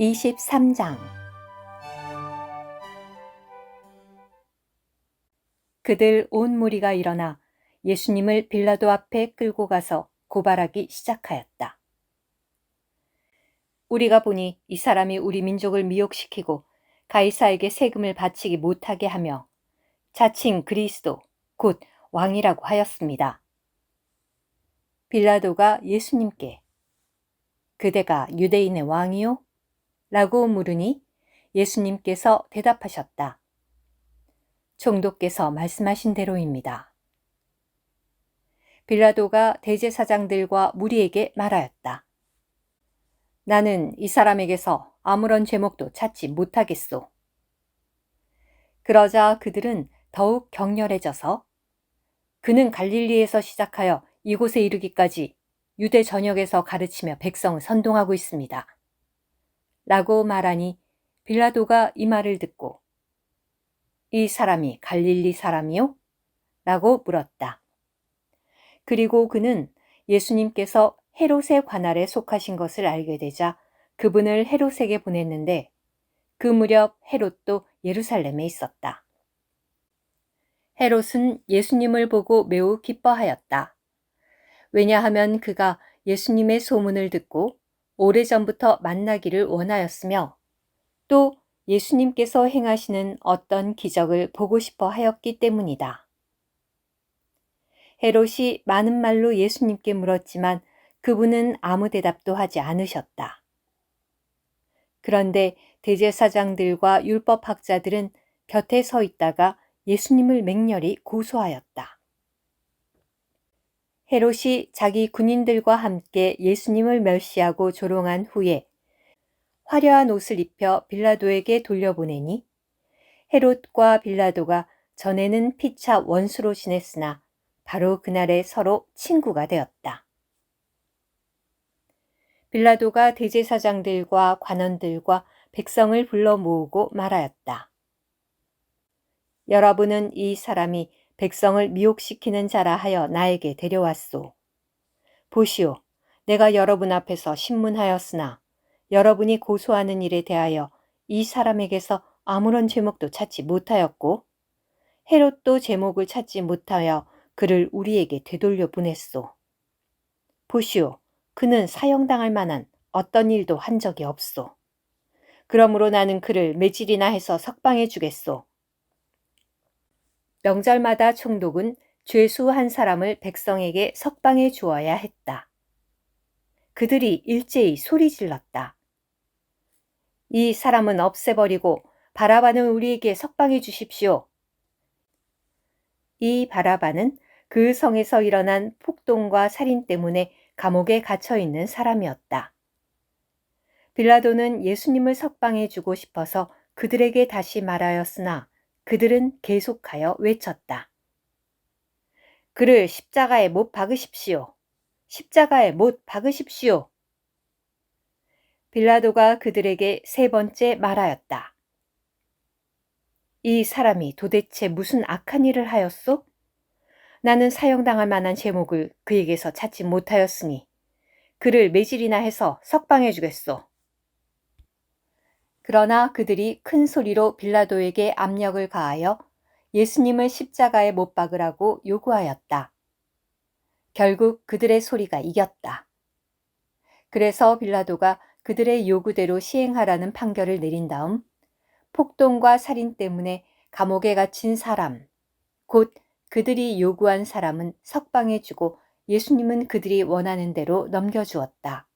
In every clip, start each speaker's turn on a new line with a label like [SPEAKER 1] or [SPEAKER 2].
[SPEAKER 1] 23장 그들 온 무리가 일어나 예수님을 빌라도 앞에 끌고 가서 고발하기 시작하였다. 우리가 보니 이 사람이 우리 민족을 미혹시키고 가이사에게 세금을 바치기 못하게 하며 자칭 그리스도 곧 왕이라고 하였습니다. 빌라도가 예수님께 그대가 유대인의 왕이요? 라고 물으니 예수님께서 대답하셨다. 총독께서 말씀하신 대로입니다. 빌라도가 대제사장들과 무리에게 말하였다. 나는 이 사람에게서 아무런 제목도 찾지 못하겠소. 그러자 그들은 더욱 격렬해져서 그는 갈릴리에서 시작하여 이곳에 이르기까지 유대 전역에서 가르치며 백성을 선동하고 있습니다. 라고 말하니 빌라도가 이 말을 듣고 이 사람이 갈릴리 사람이요? 라고 물었다. 그리고 그는 예수님께서 헤롯의 관할에 속하신 것을 알게 되자 그분을 헤롯에게 보냈는데 그 무렵 헤롯도 예루살렘에 있었다. 헤롯은 예수님을 보고 매우 기뻐하였다. 왜냐하면 그가 예수님의 소문을 듣고 오래전부터 만나기를 원하였으며 또 예수님께서 행하시는 어떤 기적을 보고 싶어 하였기 때문이다. 헤롯이 많은 말로 예수님께 물었지만 그분은 아무 대답도 하지 않으셨다. 그런데 대제사장들과 율법학자들은 곁에 서 있다가 예수님을 맹렬히 고소하였다. 헤롯이 자기 군인들과 함께 예수님을 멸시하고 조롱한 후에 화려한 옷을 입혀 빌라도에게 돌려보내니 헤롯과 빌라도가 전에는 피차 원수로 지냈으나 바로 그날에 서로 친구가 되었다. 빌라도가 대제사장들과 관원들과 백성을 불러 모으고 말하였다. 여러분은 이 사람이 백성을 미혹시키는 자라 하여 나에게 데려왔소. 보시오, 내가 여러분 앞에서 신문하였으나 여러분이 고소하는 일에 대하여 이 사람에게서 아무런 제목도 찾지 못하였고 헤롯도 제목을 찾지 못하여 그를 우리에게 되돌려 보냈소. 보시오, 그는 사형당할 만한 어떤 일도 한 적이 없소. 그러므로 나는 그를 매질이나 해서 석방해 주겠소. 명절마다 총독은 죄수 한 사람을 백성에게 석방해 주어야 했다. 그들이 일제히 소리 질렀다. 이 사람은 없애버리고 바라바는 우리에게 석방해 주십시오. 이 바라바는 그 성에서 일어난 폭동과 살인 때문에 감옥에 갇혀 있는 사람이었다. 빌라도는 예수님을 석방해 주고 싶어서 그들에게 다시 말하였으나 그들은 계속하여 외쳤다. 그를 십자가에 못 박으십시오. 십자가에 못 박으십시오. 빌라도가 그들에게 세 번째 말하였다. 이 사람이 도대체 무슨 악한 일을 하였소? 나는 사형당할 만한 제목을 그에게서 찾지 못하였으니 그를 매질이나 해서 석방해 주겠소. 그러나 그들이 큰 소리로 빌라도에게 압력을 가하여 예수님을 십자가에 못 박으라고 요구하였다. 결국 그들의 소리가 이겼다. 그래서 빌라도가 그들의 요구대로 시행하라는 판결을 내린 다음 폭동과 살인 때문에 감옥에 갇힌 사람, 곧 그들이 요구한 사람은 석방해주고 예수님은 그들이 원하는 대로 넘겨주었다.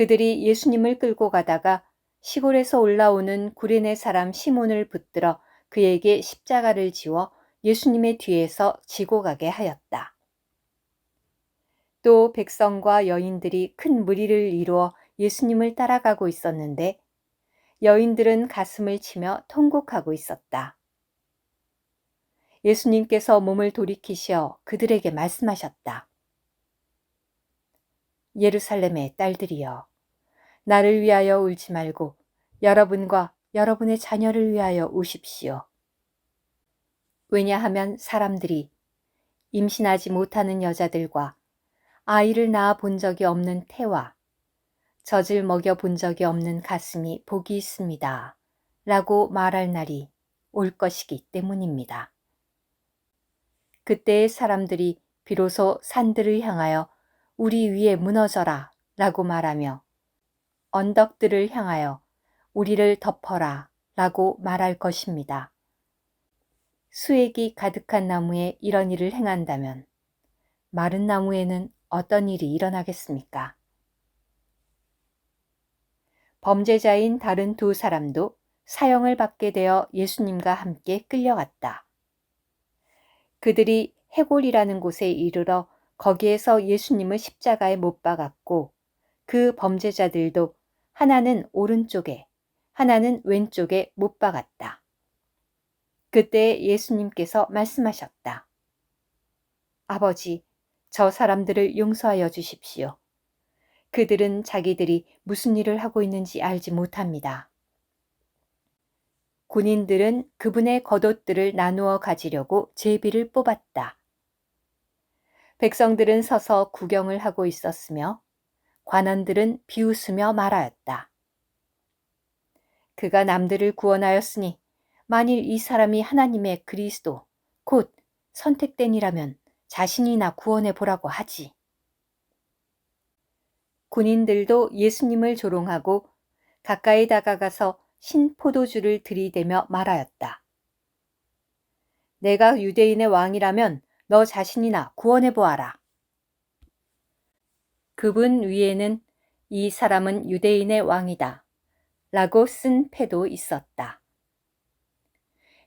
[SPEAKER 1] 그들이 예수님을 끌고 가다가 시골에서 올라오는 구레네 사람 시몬을 붙들어 그에게 십자가를 지워 예수님의 뒤에서 지고 가게 하였다. 또 백성과 여인들이 큰 무리를 이루어 예수님을 따라가고 있었는데 여인들은 가슴을 치며 통곡하고 있었다. 예수님께서 몸을 돌이키시어 그들에게 말씀하셨다. 예루살렘의 딸들이여, 나를 위하여 울지 말고 여러분과 여러분의 자녀를 위하여 우십시오. 왜냐하면 사람들이 임신하지 못하는 여자들과 아이를 낳아 본 적이 없는 태와 젖을 먹여 본 적이 없는 가슴이 복이 있습니다. 라고 말할 날이 올 것이기 때문입니다. 그때의 사람들이 비로소 산들을 향하여 우리 위에 무너져라 라고 말하며 언덕들을 향하여 우리를 덮어라 라고 말할 것입니다. 수액이 가득한 나무에 이런 일을 행한다면 마른 나무에는 어떤 일이 일어나겠습니까? 범죄자인 다른 두 사람도 사형을 받게 되어 예수님과 함께 끌려갔다. 그들이 해골이라는 곳에 이르러 거기에서 예수님을 십자가에 못 박았고 그 범죄자들도 하나는 오른쪽에 하나는 왼쪽에 못 박았다. 그때 예수님께서 말씀하셨다. 아버지, 저 사람들을 용서하여 주십시오. 그들은 자기들이 무슨 일을 하고 있는지 알지 못합니다. 군인들은 그분의 겉옷들을 나누어 가지려고 제비를 뽑았다. 백성들은 서서 구경을 하고 있었으며 관원들은 비웃으며 말하였다. 그가 남들을 구원하였으니 만일 이 사람이 하나님의 그리스도, 곧 선택된이라면 자신이나 구원해 보라고 하지. 군인들도 예수님을 조롱하고 가까이 다가가서 신포도주를 들이대며 말하였다. 내가 유대인의 왕이라면 너 자신이나 구원해 보아라. 그분 위에는 이 사람은 유대인의 왕이다. 라고 쓴 패도 있었다.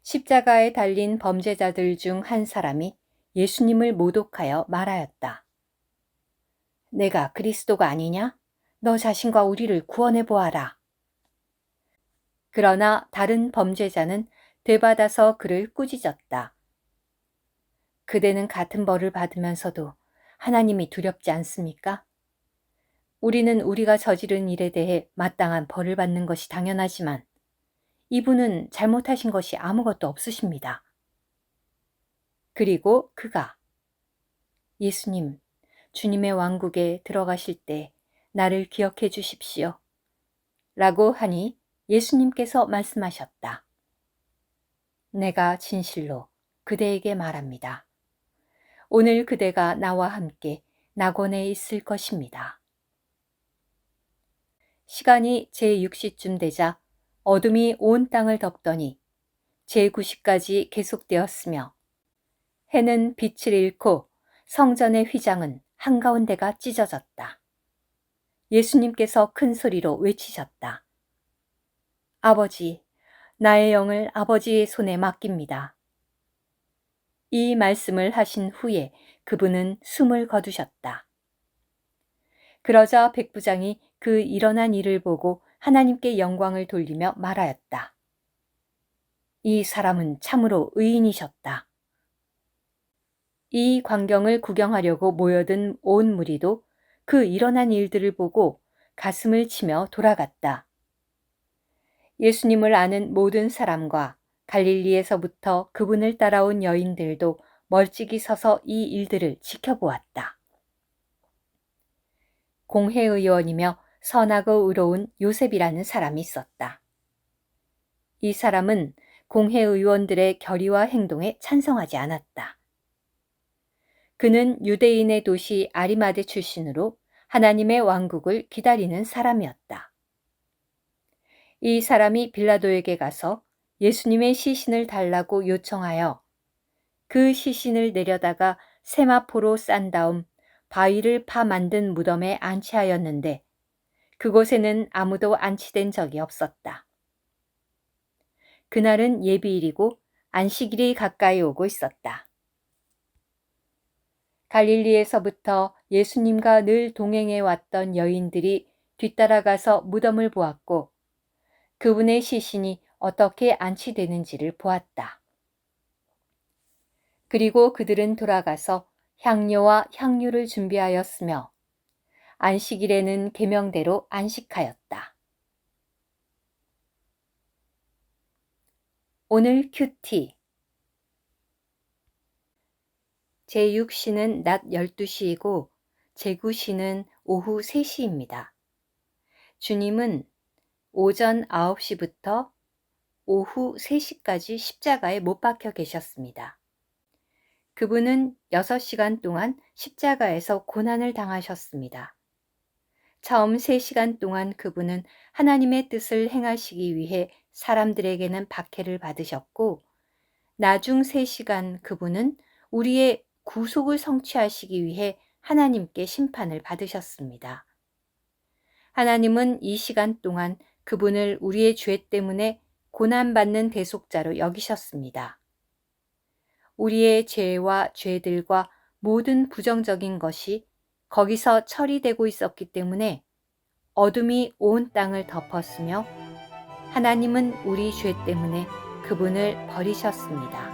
[SPEAKER 1] 십자가에 달린 범죄자들 중 한 사람이 예수님을 모독하여 말하였다. 내가 그리스도가 아니냐? 너 자신과 우리를 구원해 보아라. 그러나 다른 범죄자는 되받아서 그를 꾸짖었다. 그대는 같은 벌을 받으면서도 하나님이 두렵지 않습니까? 우리는 우리가 저지른 일에 대해 마땅한 벌을 받는 것이 당연하지만 이분은 잘못하신 것이 아무것도 없으십니다. 그리고 그가 예수님, 주님의 왕국에 들어가실 때 나를 기억해 주십시오. 라고 하니 예수님께서 말씀하셨다. 내가 진실로 그대에게 말합니다. 오늘 그대가 나와 함께 낙원에 있을 것입니다. 시간이 제6시쯤 되자 어둠이 온 땅을 덮더니 제9시까지 계속되었으며 해는 빛을 잃고 성전의 휘장은 한가운데가 찢어졌다. 예수님께서 큰 소리로 외치셨다. 아버지, 나의 영을 아버지의 손에 맡깁니다. 이 말씀을 하신 후에 그분은 숨을 거두셨다. 그러자 백부장이 그 일어난 일을 보고 하나님께 영광을 돌리며 말하였다. 이 사람은 참으로 의인이셨다. 이 광경을 구경하려고 모여든 온 무리도 그 일어난 일들을 보고 가슴을 치며 돌아갔다. 예수님을 아는 모든 사람과 갈릴리에서부터 그분을 따라온 여인들도 멀찍이 서서 이 일들을 지켜보았다. 공회의원이며 선하고 의로운 요셉이라는 사람이 있었다. 이 사람은 공회의원들의 결의와 행동에 찬성하지 않았다. 그는 유대인의 도시 아리마데 출신으로 하나님의 왕국을 기다리는 사람이었다. 이 사람이 빌라도에게 가서 예수님의 시신을 달라고 요청하여 그 시신을 내려다가 세마포로 싼 다음 바위를 파 만든 무덤에 안치하였는데 그곳에는 아무도 안치된 적이 없었다. 그날은 예비일이고 안식일이 가까이 오고 있었다. 갈릴리에서부터 예수님과 늘 동행해 왔던 여인들이 뒤따라가서 무덤을 보았고 그분의 시신이 어떻게 안치되는지를 보았다. 그리고 그들은 돌아가서 향료와 향유를 준비하였으며 안식일에는 계명대로 안식하였다. 오늘 큐티 제6시는 낮 12시이고 제9시는 오후 3시입니다. 주님은 오전 9시부터 오후 3시까지 십자가에 못 박혀 계셨습니다. 그분은 6시간 동안 십자가에서 고난을 당하셨습니다. 처음 3시간 동안 그분은 하나님의 뜻을 행하시기 위해 사람들에게는 박해를 받으셨고, 나중 3시간 그분은 우리의 구속을 성취하시기 위해 하나님께 심판을 받으셨습니다. 하나님은 이 시간 동안 그분을 우리의 죄 때문에 고난받는 대속자로 여기셨습니다. 우리의 죄와 죄들과 모든 부정적인 것이 거기서 처리되고 있었기 때문에 어둠이 온 땅을 덮었으며 하나님은 우리 죄 때문에 그분을 버리셨습니다.